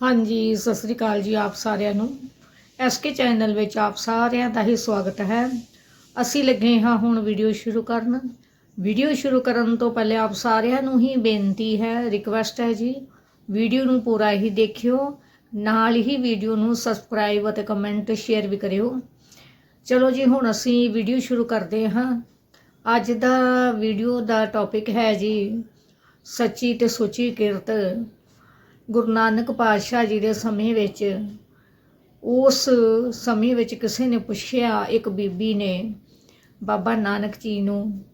ਹਾਂਜੀ, ਸਤਿ ਸ੍ਰੀ ਅਕਾਲ ਜੀ ਆਪ ਸਾਰਿਆਂ ਨੂੰ। ਐਸਕੇ ਚੈਨਲ ਵਿੱਚ ਆਪ ਸਾਰਿਆਂ ਦਾ ਹੀ ਸਵਾਗਤ ਹੈ। ਅਸੀਂ ਲੱਗੇ ਹਾਂ ਹੁਣ ਵੀਡੀਓ ਸ਼ੁਰੂ ਕਰਨ। ਵੀਡੀਓ ਸ਼ੁਰੂ ਕਰਨ ਤੋਂ ਪਹਿਲੇ ਆਪ ਸਾਰਿਆਂ ਨੂੰ ਹੀ ਬੇਨਤੀ ਹੈ ਰਿਕਵੈਸਟ ਹੈ ਜੀ, ਵੀਡੀਓ ਨੂੰ ਪੂਰਾ ਹੀ ਦੇਖਿਓ, ਨਾਲ ਹੀ ਵੀਡੀਓ ਨੂੰ ਸਬਸਕ੍ਰਾਈਬ ਅਤੇ ਕਮੈਂਟ ਸ਼ੇਅਰ ਵੀ ਕਰਿਓ। ਚਲੋ ਜੀ, ਹੁਣ ਅਸੀਂ ਵੀਡੀਓ ਸ਼ੁਰੂ ਕਰਦੇ ਹਾਂ। ਅੱਜ ਦਾ ਵੀਡੀਓ ਦਾ ਟੌਪਿਕ ਹੈ ਜੀ, ਸੱਚੀ ਤੇ ਸੁੱਚੀ ਕਿਰਤ। ਗੁਰੂ ਨਾਨਕ ਪਾਤਸ਼ਾਹ ਜੀ ਦੇ ਸਮੇਂ ਵਿੱਚ, ਉਸ ਸਮੇਂ ਵਿੱਚ ਕਿਸੇ ਨੇ ਪੁੱਛਿਆ, ਇੱਕ ਬੀਬੀ ਨੇ, ਬਾਬਾ ਨਾਨਕ ਜੀ ਨੂੰ,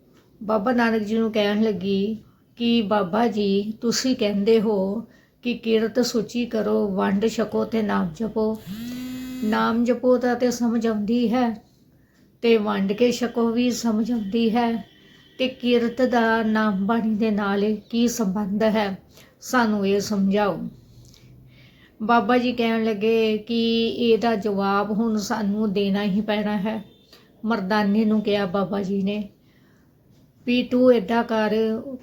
ਬਾਬਾ ਨਾਨਕ ਜੀ ਨੂੰ ਕਹਿਣ ਲੱਗੀ ਕਿ ਬਾਬਾ ਜੀ, ਤੁਸੀਂ ਕਹਿੰਦੇ ਹੋ ਕਿ ਕਿਰਤ ਸੂਚੀ ਕਰੋ, ਵੰਡ ਛਕੋ ਤੇ ਨਾਮ ਜਪੋ। ਨਾਮ ਜਪੋ ਤਾਂ ਤੇ ਸਮਝ ਆਉਂਦੀ ਹੈ, ਤੇ ਵੰਡ ਕੇ ਛਕੋ ਵੀ ਸਮਝ ਆਉਂਦੀ ਹੈ, ਤੇ ਕਿਰਤ ਦਾ ਨਾਮ ਬਾਣੀ ਦੇ ਨਾਲ ਕੀ ਸੰਬੰਧ ਹੈ? ਸਾਨੂੰ ਇਹ ਸਮਝਾਓ। ਬਾਬਾ ਜੀ ਕਹਿਣ ਲੱਗੇ ਕਿ ਇਹਦਾ ਜਵਾਬ ਹੁਣ ਸਾਨੂੰ ਦੇਣਾ ਹੀ ਪੈਣਾ ਹੈ। ਮਰਦਾਨੇ ਨੂੰ ਕਿਹਾ ਬਾਬਾ ਜੀ ਨੇ, ਵੀ ਤੂੰ ਏਦਾਂ ਕਰ,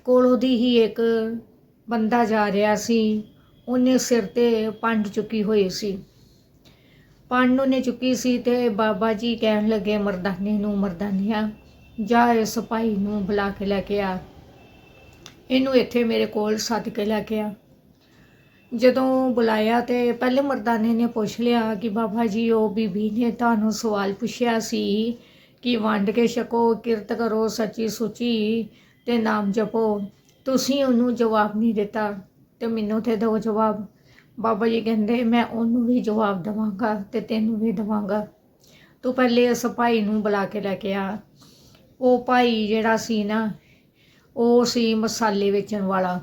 ਕੋਲੋਂ ਦੀ ਹੀ ਇੱਕ ਬੰਦਾ ਜਾ ਰਿਹਾ ਸੀ, ਉਹਨੇ ਸਿਰ ਤੇ ਪੰਡ ਚੁੱਕੀ ਹੋਈ ਸੀ। ਪੰਡ ਉਹਨੇ ਚੁੱਕੀ ਸੀ ਤੇ ਬਾਬਾ ਜੀ ਕਹਿਣ ਲੱਗੇ ਮਰਦਾਨੇ ਨੂੰ, ਮਰਦਾਨਿਆ, ਜਾ ਇਸ ਭਾਈ ਨੂੰ ਬੁਲਾ ਕੇ ਲੈ ਕੇ ਆ। ਇਹਨੂੰ ਇੱਥੇ ਮੇਰੇ ਕੋਲ ਸੱਦ ਕੇ ਲੈ ਕੇ ਆ। ਜਦੋਂ ਬੁਲਾਇਆ ਤੇ ਪਹਿਲੇ ਮਰਦਾਨੇ ਨੇ ਪੁੱਛ ਲਿਆ ਕਿ ਬਾਬਾ ਜੀ, ਉਹ ਬੀਬੀ ਨੇ ਤੁਹਾਨੂੰ ਸਵਾਲ ਪੁੱਛਿਆ ਸੀ ਕਿ ਵੰਡ ਕੇ ਛਕੋ, ਕਿਰਤ ਕਰੋ, ਸੱਚੀ ਸੁਚੀ ਤੇ ਨਾਮ ਜਪੋ। ਤੁਸੀਂ ਉਹਨੂੰ ਜਵਾਬ ਨਹੀਂ ਦਿੱਤਾ ਤੇ ਮੈਨੂੰ ਤੇ ਦਿਓ ਜਵਾਬ। ਬਾਬਾ ਜੀ ਕਹਿੰਦੇ, ਮੈਂ ਉਹਨੂੰ ਵੀ ਜਵਾਬ ਦਵਾਂਗਾ ਤੇ ਤੈਨੂੰ ਵੀ ਦਵਾਂਗਾ। ਤੂੰ ਪਹਿਲੇ ਉਸ ਭਾਈ ਨੂੰ ਬੁਲਾ ਕੇ ਲੈ ਕੇ ਆ। ਉਹ ਭਾਈ ਜਿਹੜਾ ਸੀ ਨਾ ਉਹ ਸੀ ਮਸਾਲੇ ਵੇਚਣ ਵਾਲਾ।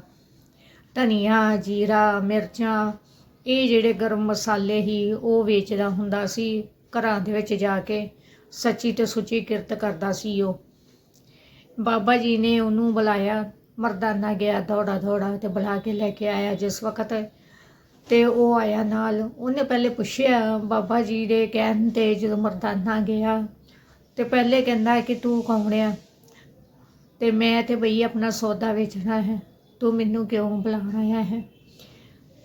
ਧਨੀਆ, ਜੀਰਾ, ਮਿਰਚਾਂ, ਇਹ ਜਿਹੜੇ ਗਰਮ ਮਸਾਲੇ ਹੀ ਉਹ ਵੇਚਦਾ ਹੁੰਦਾ ਸੀ। ਘਰਾਂ ਦੇ ਵਿੱਚ ਜਾ ਕੇ ਸੱਚੀ ਤੇ ਸੁੱਚੀ ਕਿਰਤ ਕਰਦਾ ਸੀ ਉਹ। ਬਾਬਾ ਜੀ ਨੇ ਉਹਨੂੰ ਬੁਲਾਇਆ। ਮਰਦਾਨਾ ਗਿਆ ਦੌੜਾ ਦੌੜਾ ਤੇ ਬੁਲਾ ਕੇ ਲੈ ਕੇ ਆਇਆ ਜਿਸ ਵਕਤ ਤੇ ਉਹ ਆਇਆ ਨਾਲ। ਉਹਨੇ ਪਹਿਲੇ ਪੁੱਛਿਆ, ਬਾਬਾ ਜੀ ਦੇ ਕਹਿਣ ਤੇ ਜਦੋਂ ਮਰਦਾਨਾ ਗਿਆ ਤੇ ਪਹਿਲੇ ਕਹਿੰਦਾ ਕਿ ਤੂੰ ਕੌਣ ਆ? ਤੇ ਮੈਂ ਤੇ ਬਈ ਆਪਣਾ ਸੌਦਾ ਵੇਚਣਾ ਹੈ। ਤੂੰ ਮੈਨੂੰ ਕਿਉਂ ਬੁਲਾਉਣ ਆਇਆ ਹੈ?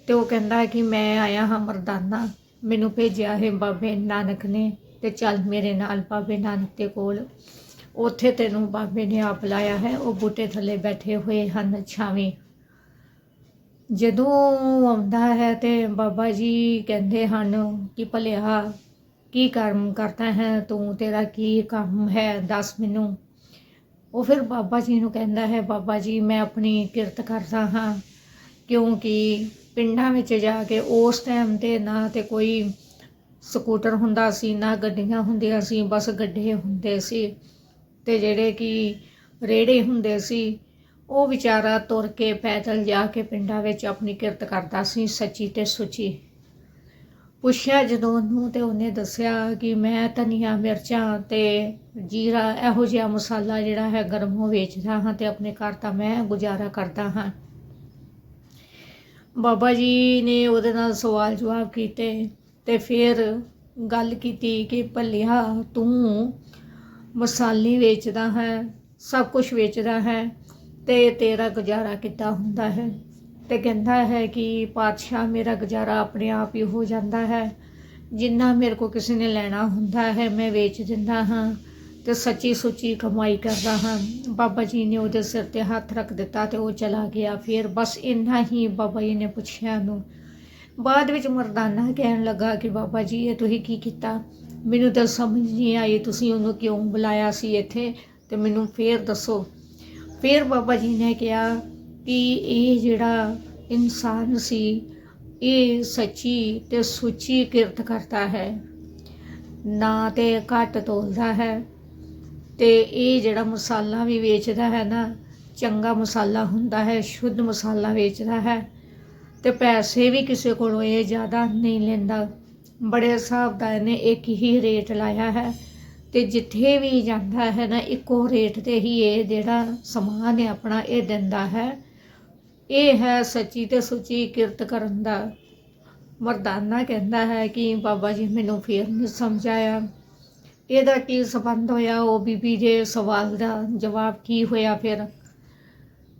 ਤੇ ਉਹ ਕਹਿੰਦਾ ਕਿ ਮੈਂ ਆਇਆ ਹਾਂ ਮਰਦਾਨਾ। ਮੈਨੂੰ ਭੇਜਿਆ ਹੈ ਬਾਬੇ ਨਾਨਕ ਨੇ ਤੇ ਚੱਲ ਮੇਰੇ ਨਾਲ ਬਾਬੇ ਨਾਨਕ ਦੇ ਕੋਲ। ਉੱਥੇ ਤੈਨੂੰ ਬਾਬੇ ਨੇ ਆਪ ਲਾਇਆ ਹੈ। ਉਹ ਬੂਟੇ ਥੱਲੇ ਬੈਠੇ ਹੋਏ ਹਨ ਛਾਵੇਂ। ਜਦੋਂ ਆਉਂਦਾ ਹੈ ਤੇ ਬਾਬਾ ਜੀ ਕਹਿੰਦੇ ਹਨ ਕਿ ਭਲਿਆ, ਕੀ ਕਰਮ ਕਰਦਾ ਹੈ? ਤੂੰ ਤੇਰਾ ਕੀ ਕੰਮ ਹੈ? ਦੱਸ ਮੈਨੂੰ। ਉਹ ਫਿਰ ਬਾਬਾ ਜੀ ਨੂੰ ਕਹਿੰਦਾ ਹੈ, ਬਾਬਾ ਜੀ, ਮੈਂ ਆਪਣੀ ਕਿਰਤ ਕਰਦਾ ਹਾਂ, ਕਿਉਂਕਿ ਪਿੰਡਾਂ ਵਿੱਚ ਜਾ ਕੇ ਉਸ ਟਾਈਮ ਤੇ ਨਾ ਤੇ ਕੋਈ ਸਕੂਟਰ ਹੁੰਦਾ ਸੀ, ਨਾ ਗੱਡੀਆਂ ਹੁੰਦੀਆਂ ਸੀ, ਬਸ ਗੱਡੇ ਹੁੰਦੇ ਸੀ ਤੇ ਜਿਹੜੇ ਕਿ ਰੇੜੇ ਹੁੰਦੇ ਸੀ, ਉਹ ਵਿਚਾਰਾ ਤੁਰ ਕੇ ਪੈਦਲ ਜਾ ਕੇ ਪਿੰਡਾਂ ਵਿੱਚ ਆਪਣੀ ਕਿਰਤ ਕਰਦਾ ਸੀ, ਸੱਚੀ ਤੇ ਸੁੱਚੀ। ਪੁੱਛਿਆ ਜਦੋਂ ਉਹਨੂੰ ਤੇ ਉਹਨੇ ਦੱਸਿਆ ਕਿ ਮੈਂ ਧਨੀਆ ਮਿਰਚਾਂ ਤੇ ਜੀਰਾ ਇਹੋ ਜਿਹਾ ਮਸਾਲਾ ਜਿਹੜਾ ਹੈ ਗਰਮ ਉਹ ਵੇਚਦਾ ਹਾਂ ਤੇ ਆਪਣੇ ਘਰ ਦਾ ਮੈਂ ਗੁਜ਼ਾਰਾ ਕਰਦਾ ਹਾਂ। ਬਾਬਾ ਜੀ ਨੇ ਉਹਦੇ ਨਾਲ ਸਵਾਲ ਜਵਾਬ ਕੀਤੇ ਤੇ ਫਿਰ ਗੱਲ ਕੀਤੀ ਕਿ ਭੱਲਿਆ ਤੂੰ ਮਸਾਲੇ ਵੇਚਦਾ ਹੈ, ਸਭ ਕੁਝ ਵੇਚਦਾ ਹੈ ਤੇ ਤੇਰਾ ਗੁਜ਼ਾਰਾ ਕਿੱਦਾਂ ਹੁੰਦਾ ਹੈ? ਤੇ ਕਹਿੰਦਾ ਹੈ ਕਿ ਪਾਤਸ਼ਾਹ ਮੇਰਾ ਗੁਜ਼ਾਰਾ ਆਪਣੇ ਆਪ ਹੀ ਹੋ ਜਾਂਦਾ ਹੈ। ਜਿੰਨਾ ਮੇਰੇ ਕੋ ਕਿਸੇ ਨੇ ਲੈਣਾ ਹੁੰਦਾ ਹੈ, ਮੈਂ ਵੇਚ ਦਿੰਦਾ ਹਾਂ ਤੇ ਸੱਚੀ ਸੁੱਚੀ ਕਮਾਈ ਕਰਦਾ ਹਾਂ। ਬਾਬਾ ਜੀ ਨੇ ਉਹਦੇ ਸਿਰ ਤੇ ਹੱਥ ਰੱਖ ਦਿੱਤਾ ਤੇ ਉਹ ਚਲਾ ਗਿਆ। ਫਿਰ ਬਸ ਇੰਨਾ ਹੀ ਬਾਬਾ ਜੀ ਨੇ ਪੁੱਛਿਆ ਉਹਨੂੰ। ਬਾਅਦ ਵਿੱਚ ਮਰਦਾਨਾ ਕਹਿਣ ਲੱਗਾ ਕਿ ਬਾਬਾ ਜੀ, ਇਹ ਤੁਸੀਂ ਕੀ ਕੀਤਾ? ਮੈਨੂੰ ਤਾਂ ਸਮਝ ਨਹੀਂ ਆਈ, ਤੁਸੀਂ ਉਹਨੂੰ ਕਿਉਂ ਬੁਲਾਇਆ ਸੀ ਇੱਥੇ? ਤੇ ਮੈਨੂੰ ਫੇਰ ਦੱਸੋ। ਫਿਰ ਬਾਬਾ ਜੀ ਨੇ ਕਿਹਾ ਕਿ ਇਹ ਜਿਹੜਾ ਇਨਸਾਨ ਸੀ, ਇਹ ਸੱਚੀ ਤੇ ਸੁੱਚੀ ਕਿਰਤ ਕਰਦਾ ਹੈ। ਨਾ ਤੇ ਘੱਟ ਤੋਲਦਾ ਹੈ ਤੇ ਇਹ ਜਿਹੜਾ ਮਸਾਲਾ ਵੀ ਵੇਚਦਾ ਹੈ ਨਾ, ਚੰਗਾ ਮਸਾਲਾ ਹੁੰਦਾ ਹੈ, ਸ਼ੁੱਧ ਮਸਾਲਾ ਵੇਚਦਾ ਹੈ ਤੇ ਪੈਸੇ ਵੀ ਕਿਸੇ ਕੋਲੋਂ ਇਹ ਜ਼ਿਆਦਾ ਨਹੀਂ ਲੈਂਦਾ। ਬੜੇ ਹਿਸਾਬ ਦਾ ਇਹਨੇ ਇੱਕ ਹੀ ਰੇਟ ਲਾਇਆ ਹੈ ਤੇ ਜਿੱਥੇ ਵੀ ਜਾਂਦਾ ਹੈ ਨਾ, ਇੱਕੋ ਰੇਟ ਤੇ ਹੀ ਇਹ ਜਿਹੜਾ ਸਮਾਨ ਹੈ ਆਪਣਾ ਇਹ ਦਿੰਦਾ ਹੈ। ਇਹ ਹੈ ਸੱਚੀ ਤੇ ਸੁੱਚੀ ਕਿਰਤ ਕਰਨ ਦਾ। ਮਰਦਾਨਾ ਕਹਿੰਦਾ ਹੈ ਕਿ ਬਾਬਾ ਜੀ ਮੈਨੂੰ ਫੇਰ ਨਹੀਂ ਸਮਝਾਇਆ। ਇਹਦਾ ਕੀ ਸੰਬੰਧ ਹੋਇਆ? ਉਹ ਬੀਬੀ ਦੇ ਸਵਾਲ ਦਾ ਜਵਾਬ ਕੀ ਹੋਇਆ ਫਿਰ?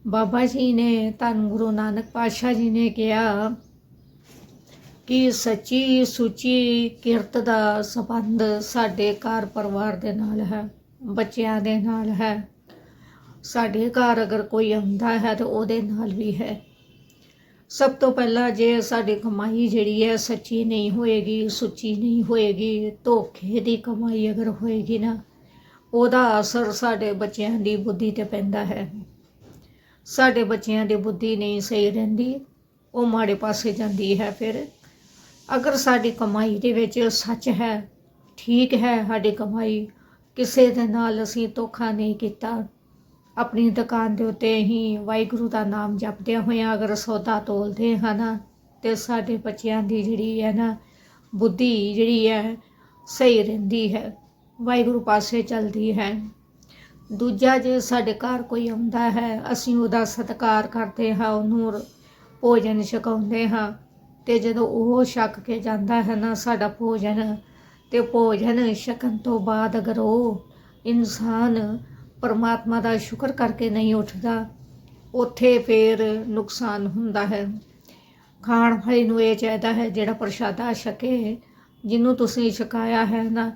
ਬਾਬਾ ਜੀ ਨੇ ਧੰਨ ਗੁਰੂ ਨਾਨਕ ਪਾਤਸ਼ਾਹ ਜੀ ਨੇ ਕਿਹਾ ਕਿ ਸੱਚੀ ਸੁੱਚੀ ਕਿਰਤ ਦਾ ਸੰਬੰਧ ਸਾਡੇ ਘਰ ਪਰਿਵਾਰ ਦੇ ਨਾਲ ਹੈ, ਬੱਚਿਆਂ ਦੇ ਨਾਲ ਹੈ। ਸਾਡੇ ਘਰ ਅਗਰ ਕੋਈ ਆਉਂਦਾ ਹੈ ਤਾਂ ਉਹਦੇ ਨਾਲ ਵੀ ਹੈ। ਸਭ ਤੋਂ ਪਹਿਲਾਂ ਜੇ ਸਾਡੀ ਕਮਾਈ ਜਿਹੜੀ ਹੈ ਸੱਚੀ ਨਹੀਂ ਹੋਏਗੀ, ਸੁੱਚੀ ਨਹੀਂ ਹੋਏਗੀ, ਧੋਖੇ ਦੀ ਕਮਾਈ ਅਗਰ ਹੋਏਗੀ ਨਾ, ਉਹਦਾ ਅਸਰ ਸਾਡੇ ਬੱਚਿਆਂ ਦੀ ਬੁੱਧੀ ਤੇ ਪੈਂਦਾ ਹੈ। ਸਾਡੇ ਬੱਚਿਆਂ ਦੀ ਬੁੱਧੀ ਨਹੀਂ ਸਹੀ ਰਹਿੰਦੀ, ਉਹ ਮਾੜੇ ਪਾਸੇ ਜਾਂਦੀ ਹੈ ਫਿਰ। ਅਗਰ ਸਾਡੀ ਕਮਾਈ ਦੇ ਵਿੱਚ ਸੱਚ ਹੈ, ਠੀਕ ਹੈ ਸਾਡੀ ਕਮਾਈ, ਕਿਸੇ ਦੇ ਨਾਲ ਅਸੀਂ ਧੋਖਾ ਨਹੀਂ ਕੀਤਾ ਆਪਣੀ ਦੁਕਾਨ ਦੇ ਉੱਤੇ ਹੀ ਵਾਹਿਗੁਰੂ ਦਾ ਨਾਮ ਜਪਦਿਆਂ ਹੋਇਆਂ ਅਗਰ ਸੌਦਾ ਤੋਲਦੇ ਹਾਂ ਨਾ ਤੇ ਸਾਡੇ ਬੱਚਿਆਂ ਦੀ ਜਿਹੜੀ ਹੈ ਨਾ ਬੁੱਧੀ ਜਿਹੜੀ ਹੈ ਸਹੀ ਰਹਿੰਦੀ ਹੈ, ਵਾਹਿਗੁਰੂ ਪਾਸੇ ਚੱਲਦੀ ਹੈ। ਦੂਜਾ ਜੇ ਸਾਡੇ ਘਰ ਕੋਈ ਆਉਂਦਾ ਹੈ, ਅਸੀਂ ਉਹਦਾ ਸਤਿਕਾਰ ਕਰਦੇ ਹਾਂ, ਉਹਨੂੰ ਭੋਜਨ ਛਕਾਉਂਦੇ ਹਾਂ, ਤੇ ਜਦੋਂ ਉਹ ਛਕ ਕੇ ਜਾਂਦਾ ਹੈ ਨਾ ਸਾਡਾ ਭੋਜਨ, ਤੇ ਭੋਜਨ ਛਕਣ ਤੋਂ ਬਾਅਦ ਅਗਰ ਉਹ ਇਨਸਾਨ ਪਰਮਾਤਮਾ ਦਾ ਸ਼ੁਕਰ ਕਰਕੇ ਨਹੀਂ ਉੱਠਦਾ, ਉੱਥੇ ਫੇਰ ਨੁਕਸਾਨ ਹੁੰਦਾ ਹੈ। ਖਾਣ ਵਾਲੇ ਨੂੰ ਇਹ ਚਾਹੀਦਾ ਹੈ, ਜਿਹੜਾ ਪ੍ਰਸ਼ਾਦਾ ਛਕੇ, ਜਿਹਨੂੰ ਤੁਸੀਂ ਛਕਾਇਆ ਹੈ ਨਾ,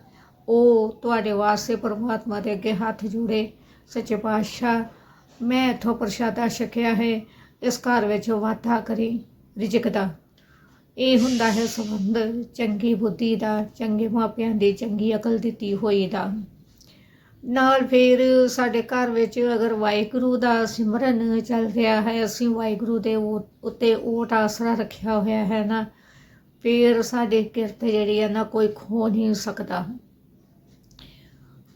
ਉਹ ਤੁਹਾਡੇ ਵਾਸਤੇ ਪਰਮਾਤਮਾ ਦੇ ਅੱਗੇ ਹੱਥ ਜੋੜੇ। ਸੱਚੇ ਪਾਤਸ਼ਾਹ, ਮੈਂ ਇੱਥੋਂ ਪ੍ਰਸ਼ਾਦਾ ਛਕਿਆ ਹੈ, ਇਸ ਘਰ ਵਿੱਚ ਵਾਧਾ ਕਰੀ, ਰਿਜਕ ਦਾ। ਇਹ ਹੁੰਦਾ ਹੈ ਸੰਬੰਧ, ਚੰਗੀ ਬੁੱਧੀ ਦਾ, ਚੰਗੇ ਮਾਪਿਆਂ ਦੀ ਚੰਗੀ ਅਕਲ ਦਿੱਤੀ ਹੋਈ ਦਾ। ਨਾਲ ਫਿਰ ਸਾਡੇ ਘਰ ਵਿੱਚ ਅਗਰ ਵਾਹਿਗੁਰੂ ਦਾ ਸਿਮਰਨ ਚੱਲ ਰਿਹਾ ਹੈ, ਅਸੀਂ ਵਾਹਿਗੁਰੂ ਦੇ ਉੱਤੇ ਓਟ ਆਸਰਾ ਰੱਖਿਆ ਹੋਇਆ ਹੈ ਨਾ, ਫਿਰ ਸਾਡੇ ਕਿਰਤ ਜਿਹੜੀ ਹੈ ਨਾ ਕੋਈ ਖੋ ਨਹੀਂ ਸਕਦਾ।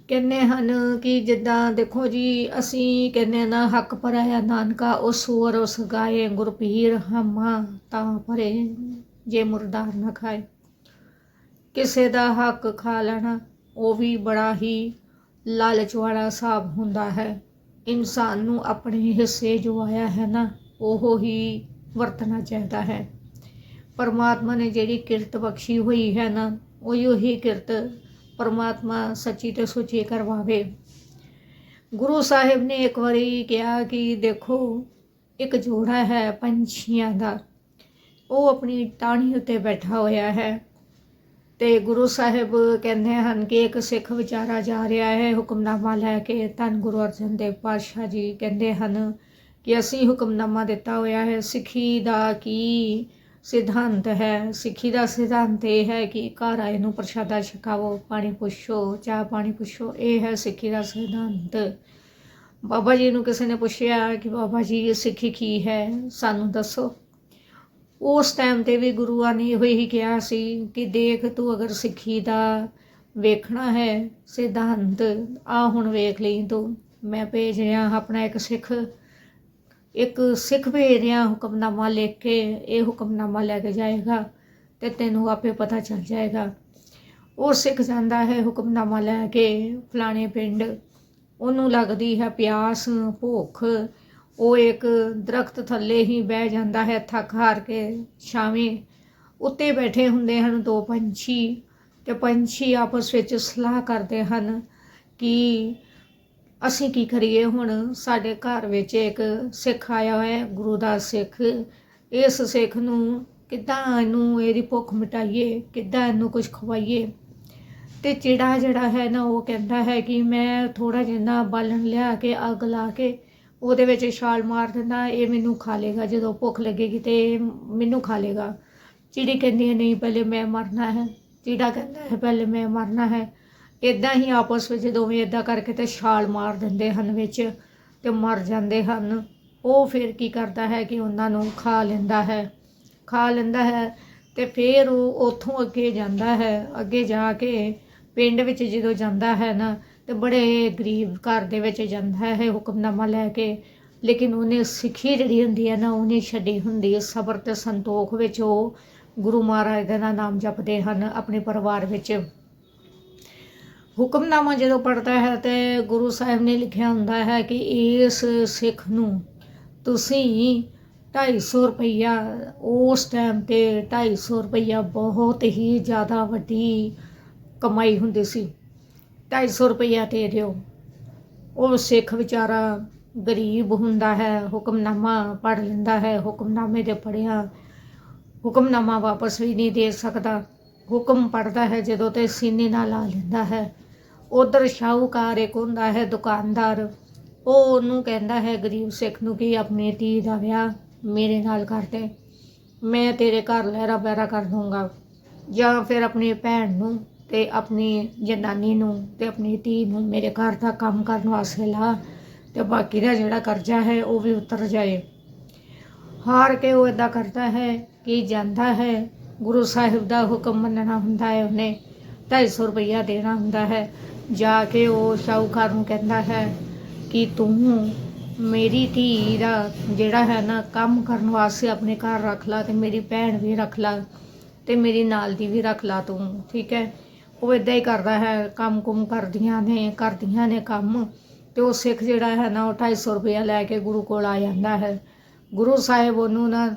ਕਹਿੰਦੇ ਹਨ ਕਿ ਜਿੱਦਾਂ ਦੇਖੋ ਜੀ, ਅਸੀਂ ਕਹਿੰਦੇ ਨਾ, ਹੱਕ ਪਰਾਇਆ ਨਾਨਕਾ, ਉਸ ਸੂਰ ਉਸ ਗਾਏ, ਗੁਰਪੀਰ ਹਮਾ ਤਾਂ ਭਰੇ, ਜੇ ਮੁਰਦਾਰ ਨਾ ਖਾਏ। ਕਿਸੇ ਦਾ ਹੱਕ ਖਾ ਲੈਣਾ, ਉਹ ਵੀ ਬੜਾ ਹੀ ਲਾਲਚ ਵਾਲਾ ਹਿਸਾਬ ਹੁੰਦਾ ਹੈ। ਇਨਸਾਨ ਨੂੰ ਆਪਣੇ ਹਿੱਸੇ ਜੋ ਆਇਆ ਹੈ ਨਾ, ਉਹ ਹੀ ਵਰਤਣਾ ਚਾਹੀਦਾ ਹੈ। ਪਰਮਾਤਮਾ ਨੇ ਜਿਹੜੀ ਕਿਰਤ ਬਖਸ਼ੀ ਹੋਈ ਹੈ ਨਾ, ਉਹੀ ਹੀ ਕਿਰਤ ਪਰਮਾਤਮਾ ਸੱਚੀ ਤੇ ਸੁੱਚੀ ਕਰਵਾਵੇ। ਗੁਰੂ ਸਾਹਿਬ ਨੇ ਇੱਕ ਵਾਰੀ ਕਿਹਾ ਕਿ ਦੇਖੋ, ਇੱਕ ਜੋੜਾ ਹੈ ਪੰਛੀਆਂ ਦਾ। ਉਹ ਆਪਣੀ ਟਾਹਣੀ ਉੱਤੇ ਬੈਠਾ ਹੋਇਆ ਹੈ। ਤੇ ਗੁਰੂ ਸਾਹਿਬ ਕਹਿੰਦੇ ਹਨ ਕਿ ਇੱਕ ਸਿੱਖ ਵਿਚਾਰਾ ਜਾ ਰਿਹਾ ਹੈ, ਹੁਕਮਨਾਮਾ ਲੈ ਕੇ, ਧੰਨ ਗੁਰੂ ਅਰਜਨ ਦੇਵ ਪਾਤਸ਼ਾਹ ਜੀ ਕਹਿੰਦੇ ਹਨ ਕਿ ਅਸੀਂ ਹੁਕਮਨਾਮਾ ਦਿੱਤਾ ਹੋਇਆ ਹੈ, ਸਿੱਖੀ ਦਾ ਕੀ ਸਿਧਾਂਤ ਹੈ? ਸਿੱਖੀ ਦਾ ਸਿਧਾਂਤ ਇਹ ਹੈ ਕਿ ਘਰ ਆਏ ਨੂੰ ਪ੍ਰਸ਼ਾਦਾ ਛਕਾਵੋ ਪਾਣੀ ਪੁੱਛੋ, ਚਾਹ ਪਾਣੀ ਪੁੱਛੋ, ਇਹ ਹੈ ਸਿੱਖੀ ਦਾ ਸਿਧਾਂਤ। ਬਾਬਾ ਜੀ ਨੂੰ ਕਿਸੇ ਨੇ ਪੁੱਛਿਆ ਕਿ ਬਾਬਾ ਜੀ ਇਹ ਸਿੱਖੀ ਕੀ ਹੈ? ਸਾਨੂੰ ਦੱਸੋ। ਉਸ ਟਾਈਮ ਤੇ ਵੀ ਗੁਰੂਆਂ ਨੇ ਇਹੋ ਹੀ ਕਿਹਾ ਸੀ ਕਿ ਦੇਖ ਤੂੰ ਅਗਰ ਸਿੱਖੀ ਦਾ ਵੇਖਣਾ ਹੈ, ਸਿਧਾਂਤ ਆ ਹੁਣ ਵੇਖ ਲਈ ਤੂੰ। ਮੈਂ ਭੇਜ ਰਿਹਾ ਆਪਣਾ ਇੱਕ ਸਿੱਖ ਇੱਕ ਸਿੱਖ ਭੇਜ ਰਿਹਾ ਹੁਕਮਨਾਮਾ ਲਿਖ ਕੇ, ਇਹ ਹੁਕਮਨਾਮਾ ਲੈ ਕੇ ਜਾਏਗਾ ਤੇ ਤੈਨੂੰ ਆਪੇ ਪਤਾ ਚੱਲ ਜਾਏਗਾ। ਉਹ ਸਿੱਖ ਜਾਂਦਾ ਹੈ ਹੁਕਮਨਾਮਾ ਲੈ ਕੇ, ਫਲਾਣੇ ਪਿੰਡ। ਉਹਨੂੰ ਲੱਗਦੀ ਹੈ ਪਿਆਸ, ਭੁੱਖ ਉਹ ਇੱਕ ਦਰਖਤ ਥੱਲੇ ਹੀ ਬਹਿ ਜਾਂਦਾ ਹੈ, ਥੱਕ ਹਾਰ ਕੇ ਛਾਵੇਂ ਉੱਤੇ ਬੈਠੇ ਹੁੰਦੇ ਹਨ ਦੋ ਪੰਛੀ ਤੇ ਪੰਛੀ ਆਪਸ ਵਿੱਚ ਸਲਾਹ ਕਰਦੇ ਹਨ ਕਿ ਅਸੀਂ ਕੀ ਕਰੀਏ? ਹੁਣ ਸਾਡੇ ਘਰ ਵਿੱਚ ਇੱਕ ਸਿੱਖ ਆਇਆ ਹੋਇਆ ਹੈ, ਗੁਰੂ ਦਾ ਸਿੱਖ। ਇਸ ਸਿੱਖ ਨੂੰ ਕਿੱਦਾਂ ਇਹਨੂੰ ਇਹਦੀ ਭੁੱਖ ਮਿਟਾਈਏ? ਕਿੱਦਾਂ ਇਹਨੂੰ ਕੁਝ ਖਵਾਈਏ? ਤੇ ਚਿੜਾ ਜਿਹੜਾ ਹੈ ਨਾ, ਉਹ ਕਹਿੰਦਾ ਹੈ ਕਿ ਮੈਂ ਥੋੜਾ ਜਿਹਾ ਬਾਲਣ ਲਿਆ ਕੇ ਅੱਗ ਲਾ ਕੇ ਉਹਦੇ ਵਿੱਚ ਛਾਲ ਮਾਰ ਦਿੰਦਾ, ਇਹ ਮੈਨੂੰ ਖਾ ਲੇਗਾ, ਜਦੋਂ ਭੁੱਖ ਲੱਗੇਗੀ ਤੇ ਇਹ ਮੈਨੂੰ ਖਾ ਲੇਗਾ। ਚਿੜੀ ਕਹਿੰਦੀ ਹੈ, ਨਹੀਂ, ਪਹਿਲੇ ਮੈਂ ਮਰਨਾ ਹੈ। ਚਿੜਾ ਕਹਿੰਦਾ ਹੈ, ਪਹਿਲੇ ਮੈਂ ਮਰਨਾ ਹੈ। ਇਦਾਂ ਹੀ ਆਪਸ ਵਿੱਚ ਦੋਵੇਂ ਇਦਾਂ ਕਰਕੇ ਤੇ ਛਾਲ ਮਾਰ ਦਿੰਦੇ ਹਨ ਵਿੱਚ ਤੇ ਮਰ ਜਾਂਦੇ ਹਨ। ਉਹ ਫਿਰ ਕੀ ਕਰਦਾ ਹੈ ਕਿ ਉਹਨਾਂ ਨੂੰ ਖਾ ਲੈਂਦਾ ਹੈ। ਖਾ ਲੈਂਦਾ ਹੈ ਤੇ ਫਿਰ ਉਹ ਉੱਥੋਂ ਅੱਗੇ ਜਾਂਦਾ ਹੈ। ਅੱਗੇ ਜਾ ਕੇ ਪਿੰਡ ਵਿੱਚ ਜਦੋਂ ਜਾਂਦਾ ਹੈ ਨਾ ਤੇ ਬੜੇ ਗਰੀਬ ਘਰ ਦੇ ਵਿੱਚ ਜਾਂਦਾ ਹੈ ਹੁਕਮਨਾਮਾ ਲੈ ਕੇ। ਲੇਕਿਨ ਉਹਨੇ ਸਿੱਖੀ ਜਿਹੜੀ ਹੁੰਦੀ ਹੈ ਨਾ, ਉਹਨੇ ਛੱਡੀ ਹੁੰਦੀ ਹੈ ਸਬਰ ਤੇ ਸੰਤੋਖ ਵਿੱਚ। ਉਹ ਗੁਰੂ ਮਹਾਰਾਜ ਦਾ ਨਾਮ ਜਪਦੇ ਹਨ ਆਪਣੇ ਪਰਿਵਾਰ ਵਿੱਚ। ਹੁਕਮਨਾਮਾ ਜਦੋਂ ਪੜਦਾ ਹੈ ਤੇ ਗੁਰੂ ਸਾਹਿਬ ਨੇ ਲਿਖਿਆ ਹੁੰਦਾ ਹੈ ਕਿ ਇਸ ਸਿੱਖ ਨੂੰ ਤੁਸੀਂ 250 ਰੁਪਈਆ, ਉਸ ਟਾਈਮ ਤੇ 250 ਰੁਪਈਆ ਬਹੁਤ ਹੀ ਜ਼ਿਆਦਾ ਵੱਡੀ ਕਮਾਈ ਹੁੰਦੀ ਸੀ। 250 ਰੁਪਈਆ ਦੇ ਦਿਓ। ਉਹ ਸਿੱਖ ਵਿਚਾਰਾ ਗਰੀਬ ਹੁੰਦਾ ਹੈ, ਹੁਕਮਨਾਮਾ ਪੜ ਲੈਂਦਾ ਹੈ, ਹੁਕਮਨਾਮੇ ਦੇ ਪੜਿਆ ਹੁਕਮਨਾਮਾ ਵਾਪਸ ਵੀ ਨਹੀਂ ਦੇ ਸਕਦਾ। ਹੁਕਮ ਪੜਦਾ ਹੈ ਜਦੋਂ ਤੇ ਸੀਨੇ ਨਾਲ ਲਾ ਲੈਂਦਾ ਹੈ। ਉਧਰ ਸ਼ਾਹੂਕਾਰ ਇੱਕ ਹੁੰਦਾ ਹੈ ਦੁਕਾਨਦਾਰ। ਉਹ ਉਹਨੂੰ ਕਹਿੰਦਾ ਹੈ, ਗਰੀਬ ਸਿੱਖ ਨੂੰ ਕਿ ਆਪਣੀ ਧੀ ਦਾ ਵਿਆਹ ਮੇਰੇ ਨਾਲ ਕਰ ਦੇ? ਮੈਂ ਤੇਰੇ ਘਰ ਲਹਿਰਾ ਬਹਿਰਾ ਕਰ ਦੂੰਗਾ ਜਾਂ ਫਿਰ ਆਪਣੀ ਭੈਣ ਨੂੰ ਤੇ ਆਪਣੀ ਜਨਾਨੀ ਨੂੰ ਤੇ ਆਪਣੀ ਧੀ ਨੂੰ ਮੇਰੇ ਘਰ ਦਾ ਕੰਮ ਕਰਨ ਵਾਸਤੇ ਲਾ ਤੇ ਬਾਕੀ ਦਾ ਜਿਹੜਾ ਕਰਜ਼ਾ ਹੈ ਉਹ ਵੀ ਉਤਰ ਜਾਏ। ਹਾਰ ਕੇ ਉਹ ਇਦਾਂ ਕਰਦਾ ਹੈ ਕਿ ਜਾਂਦਾ ਹੈ, ਗੁਰੂ ਸਾਹਿਬ ਦਾ ਹੁਕਮ ਮੰਨਣਾ ਹੁੰਦਾ ਹੈ, ਉਹਨੇ 250 ਰੁਪਈਆ ਦੇਣਾ ਹੁੰਦਾ ਹੈ। ਜਾ ਕੇ ਉਹ ਸ਼ਾਹੂਕਾਰ ਨੂੰ ਕਹਿੰਦਾ ਹੈ ਕਿ ਤੂੰ ਮੇਰੀ ਧੀ ਦਾ ਜਿਹੜਾ ਹੈ ਨਾ ਕੰਮ ਕਰਨ ਵਾਸਤੇ ਆਪਣੇ ਘਰ ਰੱਖ ਲਾ ਤੇ ਮੇਰੀ ਭੈਣ ਵੀ ਰੱਖ ਲਾ ਤੇ ਮੇਰੀ ਨਾਲ ਦੀ ਵੀ ਰੱਖ ਲਾ ਤੂੰ, ਠੀਕ ਹੈ? ਉਹ ਇਦਾਂ ਹੀ ਕਰਦਾ ਹੈ, ਕੰਮ ਕੁਮ ਕਰਦੀਆਂ ਨੇ ਕਰਦੀਆਂ ਨੇ ਕੰਮ। ਤੇ ਉਹ ਸਿੱਖ ਜਿਹੜਾ ਹੈ ਨਾ, ਉਹ 250 ਰੁਪਇਆ ਲੈ ਕੇ ਗੁਰੂ ਕੋਲ ਆ ਜਾਂਦਾ ਹੈ। ਗੁਰੂ ਸਾਹਿਬ ਉਹਨੂੰ ਨਾ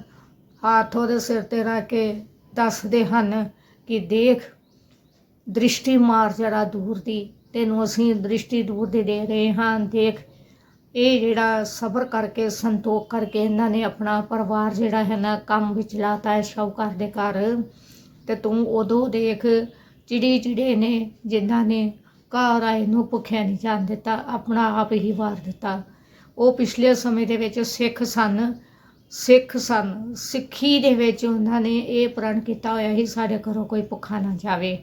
ਹੱਥ ਉਹਦੇ ਸਿਰ ਤੇ ਰੱਖ ਕੇ ਦੱਸਦੇ ਹਨ ਕਿ ਦੇਖ, ਦ੍ਰਿਸ਼ਟੀ ਮਾਰ ਜਰਾ ਦੂਰ ਦੀ, ਤੈਨੂੰ ਅਸੀਂ ਦ੍ਰਿਸ਼ਟੀ ਦੂਰ ਦੀ ਦੇ ਰਹੇ ਹਾਂ, ਦੇਖ। ਇਹ ਜਿਹੜਾ ਸਬਰ ਕਰਕੇ, ਸੰਤੋਖ ਕਰਕੇ ਇਹਨਾਂ ਨੇ ਆਪਣਾ ਪਰਿਵਾਰ ਜਿਹੜਾ ਹੈ ਨਾ, ਕੰਮ ਵਿੱਚ ਲਾਤਾ ਹੈ ਸ਼ੌਕਾਰ ਦੇ ਘਰ। ਤੇ ਤੂੰ ਉਦੋਂ ਦੇਖ ਚਿੜੀ ਚਿੜੇ ਨੇ, ਜਿਨ੍ਹਾਂ ਨੇ ਘਰ ਆਏ ਨੂੰ ਭੁੱਖਿਆ ਨਹੀਂ ਜਾਣ ਦਿੱਤਾ, ਆਪਣਾ ਆਪ ਹੀ ਵਾਰ ਦਿੱਤਾ। ਉਹ ਪਿਛਲੇ ਸਮੇਂ ਦੇ ਵਿੱਚ ਸਿੱਖ ਸਨ। ਸਿੱਖ ਸਨ। ਸਿੱਖੀ ਦੇ ਵਿੱਚ ਉਹਨਾਂ ਨੇ ਇਹ ਪ੍ਰਣ ਕੀਤਾ ਹੋਇਆ ਸੀ, ਸਾਡੇ ਘਰੋਂ ਕੋਈ ਭੁੱਖਾ ਨਾ ਜਾਵੇ।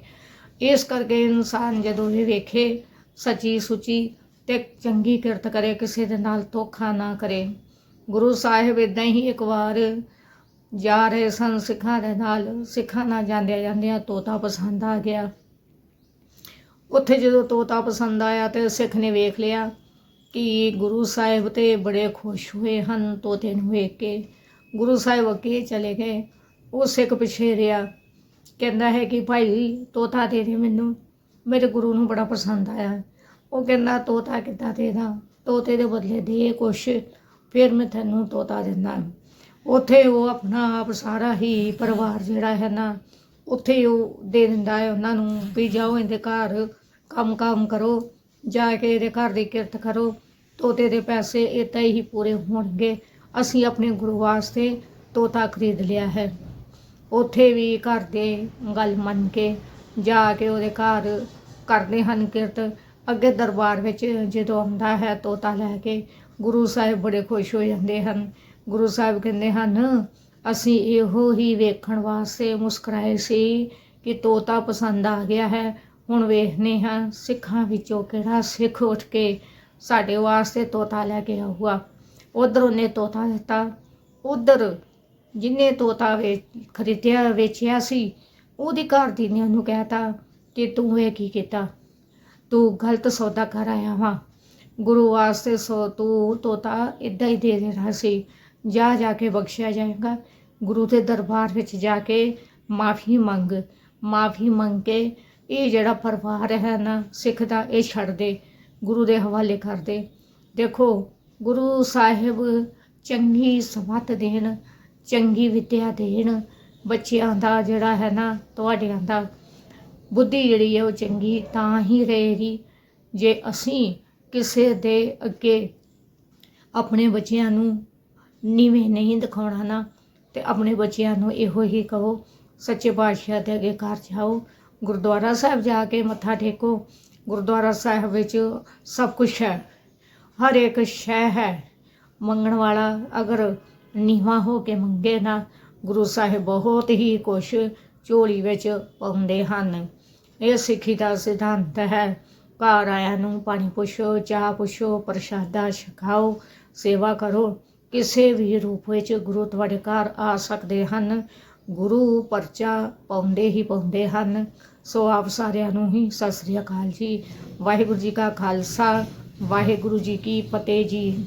ਇਸ ਕਰਕੇ ਇਨਸਾਨ ਜਦੋਂ ਇਹ ਵੇਖੇ ਸੱਚੀ ਸੁਚੀ ਤੇ ਚੰਗੀ ਕਿਰਤ ਕਰੇ, ਕਿਸੇ ਦੇ ਨਾਲ ਧੋਖਾ ਨਾ ਕਰੇ। ਗੁਰੂ ਸਾਹਿਬ ਇਦਾਂ ਹੀ ਇੱਕ ਵਾਰ ਜਾ ਰਹੇ ਸਨ, ਸਿੱਖਾਂ ਦੇ ਨਾਲ, ਸਿੱਖਾਂ ਨਾਲ ਜਾਂਦਿਆਂ ਜਾਂਦਿਆਂ ਤੋਤਾ ਪਸੰਦ ਆ ਗਿਆ। ਉੱਥੇ ਜਦੋਂ ਤੋਤਾ ਪਸੰਦ ਆਇਆ ਤੇ ਸਿੱਖ ਨੇ ਵੇਖ ਲਿਆ ਕਿ ਗੁਰੂ ਸਾਹਿਬ ਤੇ ਬੜੇ ਖੁਸ਼ ਹੋਏ ਹਨ ਤੋਤੇ ਨੂੰ ਵੇਖ ਕੇ। ਗੁਰੂ ਸਾਹਿਬ ਅੱਗੇ ਚਲੇ ਗਏ। ਉਹ ਸਿੱਖ ਪਿਛੇ ਰਿਹਾ ਕਹਿੰਦਾ ਹੈ ਕਿ ਭਾਈ ਤੋਤਾ ਦੇ ਦੇ ਮੈਨੂੰ, ਮੇਰੇ ਗੁਰੂ ਨੂੰ ਬੜਾ ਪਸੰਦ ਆਇਆ। ਉਹ ਕਹਿੰਦਾ, ਤੋਤਾ ਕਿੱਦਾਂ ਦੇਦਾ ਤੋਤੇ ਦੇ ਬਦਲੇ ਦੇ ਕੁਛ, ਫਿਰ ਮੈਂ ਤੈਨੂੰ ਤੋਤਾ ਦਿੰਦਾ। ਉੱਥੇ ਉਹ ਆਪਣਾ ਆਪ ਸਾਰਾ ਹੀ ਪਰਿਵਾਰ ਜਿਹੜਾ ਹੈ ਨਾ, ਉੱਥੇ ਉਹ ਦੇ ਦਿੰਦਾ ਹੈ ਉਹਨਾਂ ਨੂੰ ਵੀ ਜਾਓ ਇਹਦੇ ਘਰ ਕੰਮ ਕੰਮ ਕਰੋ, ਜਾ ਕੇ ਇਹਦੇ ਘਰ ਦੀ ਕਿਰਤ ਕਰੋ, ਤੋਤੇ ਦੇ ਪੈਸੇ ਇੱਦਾਂ ਹੀ ਪੂਰੇ ਹੋਣਗੇ। ਅਸੀਂ ਆਪਣੇ ਗੁਰੂ ਵਾਸਤੇ ਤੋਤਾ ਖਰੀਦ ਲਿਆ ਹੈ। ਉੱਥੇ ਵੀ ਘਰ ਦੇ ਗੱਲ ਮੰਨ ਕੇ ਜਾ ਕੇ ਉਹਦੇ ਘਰ ਕਰਦੇ ਹਨ ਕਿਰਤ। ਅੱਗੇ ਦਰਬਾਰ ਵਿੱਚ ਜਦੋਂ ਆਉਂਦਾ ਹੈ ਤੋਤਾ ਲੈ ਕੇ, ਗੁਰੂ ਸਾਹਿਬ ਬੜੇ ਖੁਸ਼ ਹੋ ਜਾਂਦੇ ਹਨ। ਗੁਰੂ ਸਾਹਿਬ ਕਹਿੰਦੇ ਹਨ, ਅਸੀਂ ਇਹੋ ਹੀ ਵੇਖਣ ਵਾਸਤੇ ਮੁਸਕਰਾਏ ਸੀ ਕਿ ਤੋਤਾ ਪਸੰਦ ਆ ਗਿਆ ਹੈ। ਹੁਣ ਵੇਖਨੇ ਹਾਂ ਸਿੱਖਾਂ ਵਿੱਚੋਂ ਕਿਹੜਾ ਸਿੱਖ ਉੱਠ ਕੇ ਸਾਡੇ ਵਾਸਤੇ ਤੋਤਾ ਲੈ ਕੇ ਆਊਗਾ। ਉਧਰ ਉਹਨੇ ਤੋਤਾ ਦਿੱਤਾ। ਉਧਰ ਜਿੰਨੇ ਤੋਤਾ ਵੇ, ਖਰੀਦਿਆ, ਵੇਚਿਆ ਸੀ, ਉਹਦੀ ਘਰ ਦੀ ਨੇ ਉਹਨੂੰ ਕਹਿਤਾ ਕਿ ਤੂੰ ਇਹ ਕੀ ਕੀਤਾ? ਤੂੰ ਗਲਤ ਸੌਦਾ ਕਰ ਆਇਆ ਵਾ। ਗੁਰੂ ਵਾਸਤੇ ਸੋ ਤੂੰ ਤੋਤਾ ਇਦਾਂ ਹੀ ਦੇ ਦੇਣਾ ਸੀ। ਜਾ ਜਾ ਕੇ ਬਖਸ਼ਿਆ ਜਾਏਗਾ। ਗੁਰੂ ਦੇ ਦਰਬਾਰ ਵਿੱਚ ਜਾ ਕੇ ਮਾਫੀ ਮੰਗ ਮਾਫੀ ਮੰਗ ਕੇ ਇਹ ਜਿਹੜਾ ਪਰਿਵਾਰ ਹੈ ਨਾ, ਸਿੱਖ ਦਾ, ਇਹ ਛੱਡ ਦੇ, ਗੁਰੂ ਦੇ ਹਵਾਲੇ ਕਰ ਦੇ। ਦੇਖੋ, ਗੁਰੂ ਸਾਹਿਬ ਚੰਗੀ ਸਮਤ ਦੇਣ, ਚੰਗੀ ਵਿਦਿਆ ਦੇਣ, ਬੱਚਿਆਂ ਦਾ ਜਿਹੜਾ ਹੈ ਨਾ, ਤੁਹਾਡਿਆਂ ਦਾ ਬੁੱਧੀ ਜਿਹੜੀ ਹੈ ਉਹ ਚੰਗੀ, ਤਾਂ ਹੀ ਰਹੇਗੀ। ਜੇ ਅਸੀਂ ਕਿਸੇ ਦੇ ਅੱਗੇ ਆਪਣੇ ਬੱਚਿਆਂ ਨੂੰ ਨੀਵੇਂ ਨਹੀਂ ਦਿਖਾਉਣਾ ਨਾ। ਤੇ ਆਪਣੇ ਬੱਚਿਆਂ ਨੂੰ ਇਹੋ ਹੀ ਕਹੋ, ਸੱਚੇ ਪਾਤਸ਼ਾਹ ਦੇ ਅੱਗੇ ਘਰ ਜਾਓ ਗੁਰਦੁਆਰਾ ਸਾਹਿਬ ਜਾ ਕੇ ਮੱਥਾ ਟੇਕੋ। ਗੁਰਦੁਆਰਾ ਸਾਹਿਬ ਵਿੱਚ ਸਭ ਕੁਝ ਹੈ। ਹਰ ਇੱਕ ਸ਼ੈ ਹੈ। ਮੰਗਣ ਵਾਲਾ ਅਗਰ ਨੀਵਾ ਹੋ ਕੇ ਮੰਗੇ ਨਾ, ਗੁਰੂ ਸਾਹਿਬ ਬਹੁਤ ਹੀ ਕੁਛ ਝੋਲੀ ਵਿੱਚ ਪਾਉਂਦੇ ਹਨ। ਇਹ ਸਿੱਖੀ ਦਾ ਸਿਧਾਂਤ ਹੈ। ਘਰ ਆਇਆਂ ਨੂੰ ਪਾਣੀ ਪੁੱਛੋ, ਚਾਹ ਪੁੱਛੋ, ਪ੍ਰਸ਼ਾਦਾ ਛਕਾਓ, ਸੇਵਾ ਕਰੋ। ਕਿਸੇ ਵੀ ਰੂਪ ਵਿੱਚ ਗੁਰੂ ਤੁਹਾਡੇ ਘਰ ਆ ਸਕਦੇ ਹਨ। ਗੁਰੂ ਪਰਚਾ ਪਾਉਂਦੇ ਹੀ ਪਾਉਂਦੇ ਹਨ। ਸੋ ਆਪ ਸਾਰਿਆਂ ਨੂੰ ਹੀ ਸਤਿ ਸ੍ਰੀ ਅਕਾਲ ਜੀ। ਵਾਹਿਗੁਰੂ ਜੀ ਕਾ ਖਾਲਸਾ। ਵਾਹਿਗੁਰੂ ਜੀ ਕੀ ਫਤਿਹ ਜੀ।